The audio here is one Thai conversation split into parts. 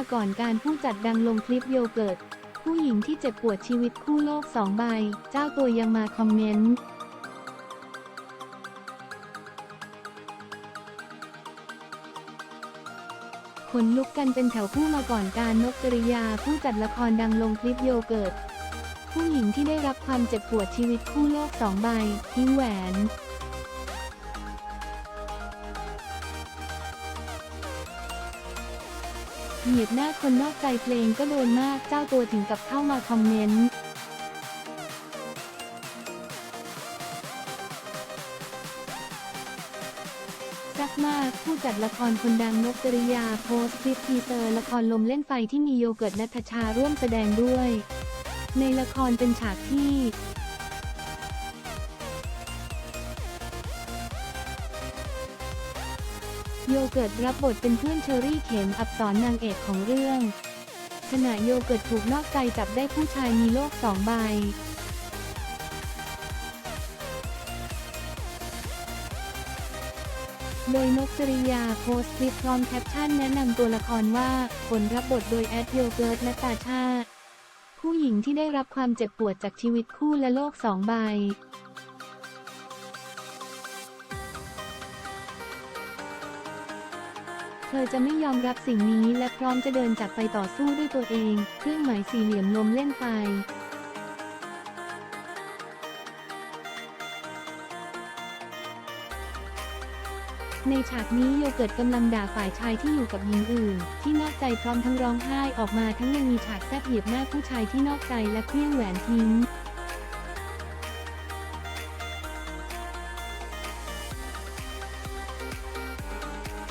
มาก่อนการผู้จัดดังลงคลิปโยเกิร์ตผู้หญิงที่เจ็บปวดชีวิตคู่โลกสองใบ เจ้าตัวยังมาคอมเมนต์ขนลุกกันเป็นแถวผู้มาก่อนการนกจริยาผู้จัดละครดังลงคลิปโยเกิร์ตผู้หญิงที่ได้รับความเจ็บปวดชีวิตคู่โลกสองใบทิ้งแหวน เหยียบหน้าคนนอกใจเพลงก็โดนมากเจ้าตัวถึงกับเข้ามาคอมเมนต์ซักมากผู้จัดละครคนดังนกจริยาโพสต์คลิปทีเซอร์ละครลมเล่นไฟที่มีโยเกิร์ตนัทชาร่วมแสดงด้วย ในละครเป็นฉากที่ โยเกิร์ตรับบทเป็นเพื่อนเชอรี่เข็มอับสรนางเอกของเรื่อง ขณะโยเกิร์ตถูกนอกใจจับได้ผู้ชายมีโลกสองใบโดยนกจริยาโพสต์คลิปพร้อมแคปชั่นแนะนำตัวละครว่าผลรับบทโดยแอดโยเกิร์ตและตาชา ผู้หญิงที่ได้รับความเจ็บปวดจากชีวิตคู่และโลกสองใบ เธอจะไม่ยอมรับสิ่งนี้และพร้อมจะเดินจากไปต่อสู้ด้วยตัวเอง เครื่องหมายสี่เหลี่ยมลมเล่นไฟในฉากนี้โยเกิร์ตกำลังด่าฝ่ายชายที่อยู่กับหญิงอื่น ที่นอกใจพร้อมทั้งร้องไห้ออกมาทั้งยังมีฉากแซบเหยียบหน้าผู้ชายที่นอกใจและเคลี้ยงแหวนทิ้ง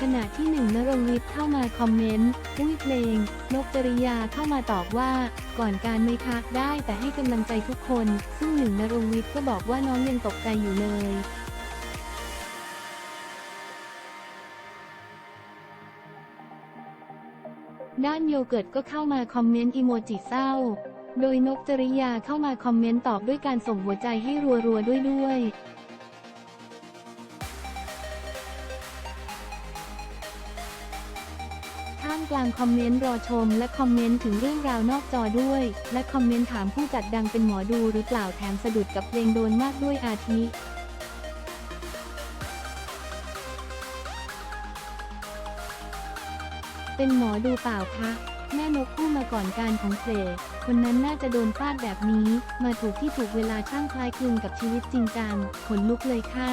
ขณะที่หนึ่งนรงฤทธิ์เข้ามาคอมเมนต์อุ้ยเพลง นกจริยาเข้ามาตอบว่า ก่อนการไม่คะได้แต่ให้กำลังใจทุกคน ซึ่งหนึ่งนรงฤทธิ์ก็บอกว่าน้องยังตกใจอยู่เลยด้านโยเกิร์ตก็เข้ามาคอมเมนต์อีโมจิเศร้า โดยนกจริยาเข้ามาคอมเมนต์ตอบด้วยการส่งหัวใจให้รัวๆด้วยด้วย ท่ามกลางคอมเมนต์รอชม และคอมเมนต์ถึงเรื่องราวนอกจอด้วย และคอมเมนต์ถามผู้จัดดังเป็นหมอดูหรือเปล่าแถมสะดุดกับเพลงโดนมากด้วยอาทิเป็นหมอดูเปล่าคะแม่นกพูดมาก่อนการของเสกคนนั้นน่าจะโดนฟาดแบบนี้ มาถูกที่ถูกเวลาช่างคล้ายคลึงกับชีวิตจริงจังขนลุกเลยค่ะ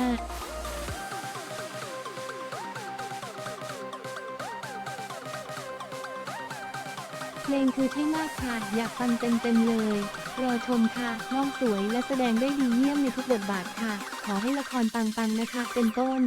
เพลงคือใช่มากค่ะ อยากฟังเต็มๆเลย รอชมค่ะ น้องสวยและแสดงได้ดีเยี่ยมในทุกบทบาทค่ะ ขอให้ละครปังๆนะคะ เป็นต้น